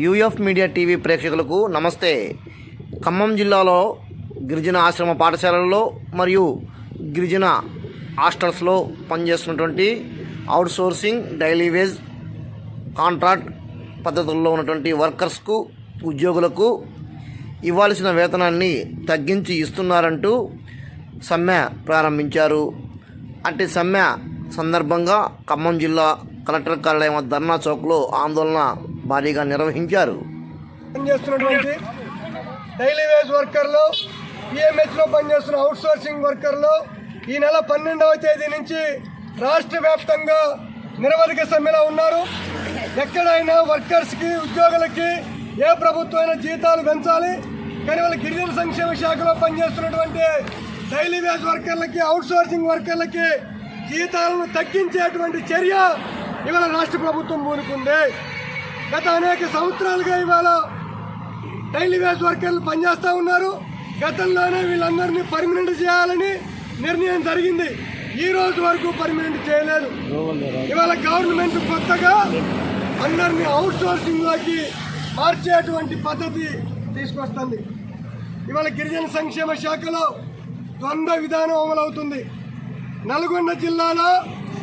UF media TV ప్రేక్షకులకు నమస్తే. ఖమ్మం జిల్లాలో గిరిజన ఆశ్రమ పాఠశాలల్లో మరియు గిరిజన హాస్టల్స్లో పనిచేస్తున్నటువంటి అవుట్సోర్సింగ్ డైలీ వేజ్ కాంట్రాక్ట్ పద్ధతుల్లో ఉన్నటువంటి వర్కర్స్కు ఉద్యోగులకు ఇవ్వాల్సిన వేతనాన్ని తగ్గించి ఇస్తున్నారంటూ సమ్మె ప్రారంభించారు. అట్టి సమ్మె సందర్భంగా ఖమ్మం జిల్లా కలెక్టర్ కార్యాలయం ధర్నా చౌక్లో ఆందోళన భారీగా నిర్వహించారు. పనిచేస్తున్నటువంటి డైలీ వేజ్ వర్కర్లు ఈఎంహెచ్లో పనిచేస్తున్న అవుట్సోర్సింగ్ వర్కర్లు ఈ నెల పన్నెండవ తేదీ నుంచి రాష్ట్ర వ్యాప్తంగా నిరవధిక సమ్మెలో ఉన్నారు. ఎక్కడైనా వర్కర్స్కి ఉద్యోగులకి ఏ ప్రభుత్వమైనా జీతాలు పెంచాలి. కానీ వాళ్ళ గిరిజన సంక్షేమ శాఖలో పనిచేస్తున్నటువంటి డైలీ వేజ్ వర్కర్లకి అవుట్సోర్సింగ్ వర్కర్లకి జీతాలను తగ్గించేటువంటి చర్య ఇవాళ రాష్ట్ర ప్రభుత్వం పూనుకుంది గత అనేక సంవత్సరాలుగా ఇవాళ డైలీ వేజ్ వర్కర్లు పనిచేస్తూ ఉన్నారు. గతంలోనే వీళ్ళందరినీ పర్మనెంట్ చేయాలని నిర్ణయం జరిగింది. ఈ రోజు వరకు పర్మనెంట్ చేయలేదు. ఇవాళ గవర్నమెంట్ కొత్తగా అందరినీ అవుట్ సోర్సింగ్లోకి మార్చేటువంటి పద్ధతి తీసుకొస్తుంది. ఇవాళ గిరిజన సంక్షేమ శాఖలో ద్వంద్వ విధానం అమలవుతుంది. నల్గొండ జిల్లాలో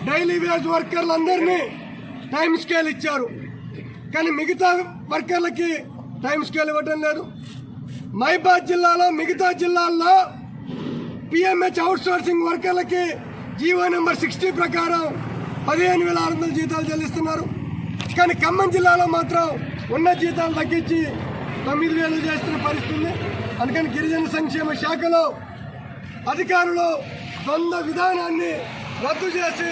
డైలీ వేజ్ వర్కర్లందరినీ టైం స్కేల్ ఇచ్చారు. కానీ మిగతా వర్కర్లకి టైం స్కేల్ ఇవ్వడం లేదు. మైబాద్ జిల్లాలో మిగతా జిల్లాల్లో పిఎంహెచ్ అవుట్ సోర్సింగ్ వర్కర్లకి జీవో నెంబర్ సిక్స్టీ ప్రకారం పదిహేను వేల ఆరు వందల జీతాలు చెల్లిస్తున్నారు. కానీ ఖమ్మం జిల్లాలో మాత్రం ఉన్న జీతాలు తగ్గించి తొమ్మిది వేలు చేస్తున్న పరిస్థితి అందుకని గిరిజన సంక్షేమ శాఖలో అధికారులు ద్వంద్వ విధానాన్ని రద్దు చేసి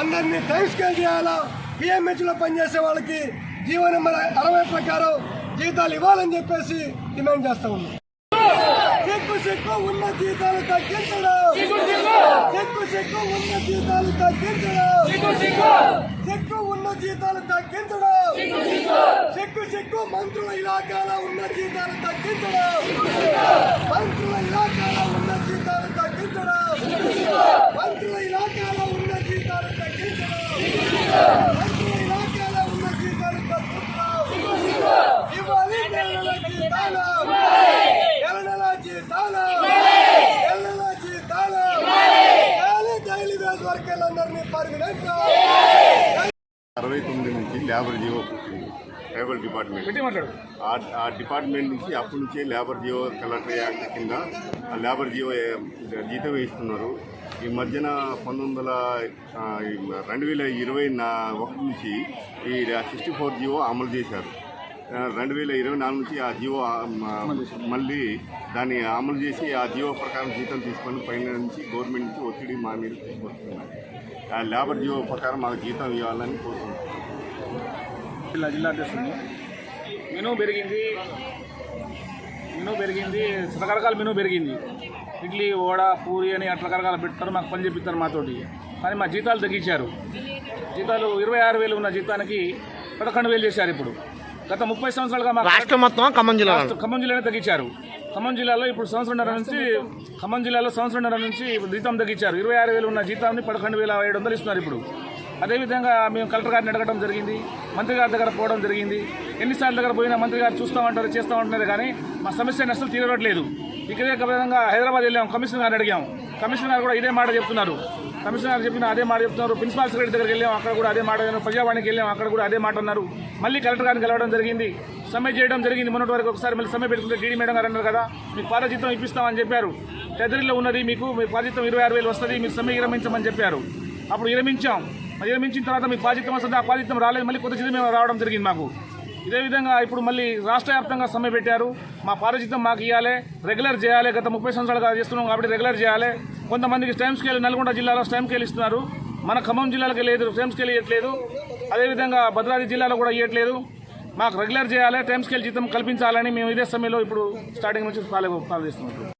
అందరినీ టైం స్కేల్ చేయాలా? పిఎంహెచ్లో పనిచేసే వాళ్ళకి జీవో నెంబర్ అరవై ప్రకారం జీతాలు ఇవ్వాలని చెప్పేసి డిమాండ్ చేస్తా ఉన్నాం. సిగ్గు ఉన్న జీతాలు తగ్గించడం. సిగ్గు సిగ్గు. ఉన్న జీతాలు తగ్గించడం. సిగ్గు ఉన్న జీతాలు తగ్గించడం. సిగ్గు సిగ్గు. మంత్రుల ఇలాకాలో ఉన్న జీతాలు తగ్గించడం. మంత్రుల ఇలాకాలో ఉన్న జీతాలు తగ్గించడం మంత్రుల ఇలాకాలో ఉన్న జీతాలు తగ్గించడం మంత్రుల ఇలాకాలో ఉన్న జీతాలు తగ్గించడం ఇవ్వాలి నెల నెల జీతాలు నెల నెల జీతాలు నెల నెల జీతాలు డైలీ డైలీ వేజ్ వర్కర్లందరినీ పర్మినెంట్ అరవై తొమ్మిది నుంచి లేబర్ జీవో ట్రైబల్ డిపార్ట్మెంట్. ఆ- ఆ డిపార్ట్మెంట్ నుంచి అప్పటి నుంచే లేబర్ జీవో కలెక్టర్ యాక్ట్ కింద ఆ లేబర్ జీవో జీతం వేస్తున్నారు ఈ మధ్యన పంతొమ్మిది వందల రెండు వేల ఇరవై నా ఒకటి నుంచి ఈ సిక్స్టీ ఫోర్ జీవో అమలు చేశారు. రెండు వేల ఇరవై నాలుగు నుంచి ఆ జీవో మళ్ళీ దాన్ని అమలు చేసి ఆ జీవో ప్రకారం జీతం తీసుకొని పైన నుంచి గవర్నమెంట్ నుంచి ఒత్తిడి మా మీద తీసుకొస్తున్నారు ఆ లేబర్ జీవో ప్రకారం మాకు జీతం ఇవ్వాలని కోరుకుంటున్నాం జిల్లా జిల్లా అధ్యక్షుడిని మెను పెరిగింది. మెను పెరిగింది. రకరకాల మెను పెరిగింది. ఇడ్లీ వడ పూరి అని అట్లా రకరకాల పెడతారు. మాకు పని చెప్పిస్తారు మాతోటి. కానీ మా జీతాలు తగ్గించారు. జీతాలు ఇరవై ఆరు వేలు ఉన్న జీతానికి పదకొండు వేలు చేశారు ఇప్పుడు. గత ముప్పై సంవత్సరాలుగా మా రాష్ట్రం మొత్తం ఖమ్మం జిల్లా ఖమ్మం జిల్లానే తగ్గించారు. ఖమ్మం జిల్లాలో ఇప్పుడు సంవత్సరంన్నర నుంచి ఖమ్మం జిల్లాలో సంవత్సరంన్నర నుంచి జీతం తగ్గించారు. ఇరవై ఆరు వేలు ఉన్న జీతాన్ని పదకొండు వేల ఏడు వందలు ఇస్తున్నారు ఇప్పుడు. అదేవిధంగా మేము కలెక్టర్ గారిని అడగడం జరిగింది మంత్రి గారి దగ్గర పోవడం జరిగింది. ఎన్నిసార్లు దగ్గర పోయినా మంత్రి గారు చూస్తామంటారు చేస్తామంటున్నారు కానీ మా సమస్య అసలు తీరవట్లేదు ఇదే విధంగా హైదరాబాద్ వెళ్ళాం కమిషనర్ గారిని అడిగాం. కమిషనర్ గారు కూడా ఇదే మాట చెప్తున్నారు. కమిషనర్ గారు చెప్పిన అదే మాట చెప్తున్నారు. ప్రిన్సిపాల్ సెక్రటరీ దగ్గరికి వెళ్ళాం అక్కడ కూడా అదే మాట అన్నారు. ప్రజావాణికి వెళ్ళాం అక్కడ కూడా అదే మాట అన్నారు. మళ్ళీ కలెక్టర్ గారిని కలవడం జరిగింది. సమ్మె చేయడం జరిగింది. మొన్నటి వరకు ఒకసారి మళ్ళీ సమ్మె పెట్టుకుంటే డీడీ మేడం గారు అన్నారు కదా మీకు పాదజీతం ఇప్పిస్తామని చెప్పారు. టెదరీలో ఉన్నది మీకు మీ పాదజీతం ఇరవై ఆరు వేలు వస్తుంది మీరు సమ్మె విరమించమని చెప్పారు. అప్పుడు విరమించాం. మరి విరమించిన తర్వాత మీ పాజితం వస్తుంది? ఆ పాజితం రాలేదు. మళ్ళీ కొత్త జీతం రావడం జరిగింది మాకు. ఇదే విధంగా ఇప్పుడు మళ్ళీ రాష్ట్ర వ్యాప్తంగా సమ్మె పెట్టారు. మా పారజితం మాకు ఇవ్వాలి రెగ్యులర్ చేయాలి. గత ముప్పై సంవత్సరాలుగా చేస్తున్నాం కాబట్టి రెగ్యులర్ చేయాలి. కొంతమందికి టైం స్కేల్ నల్గొండ జిల్లాలో టైం స్కేల్ ఇస్తున్నారు. మన ఖమ్మం జిల్లాలకు లేదు టైం స్కేల్ ఇవ్వట్లేదు అదేవిధంగా భద్రాద్రి జిల్లాలో కూడా ఇవ్వట్లేదు మాకు రెగ్యులర్ చేయాలి. టైం స్కేల్ జీతం కల్పించాలని మేము ఇదే సమయంలో ఇప్పుడు స్టార్టింగ్ నుంచి ఫాలో చేస్తున్నాం.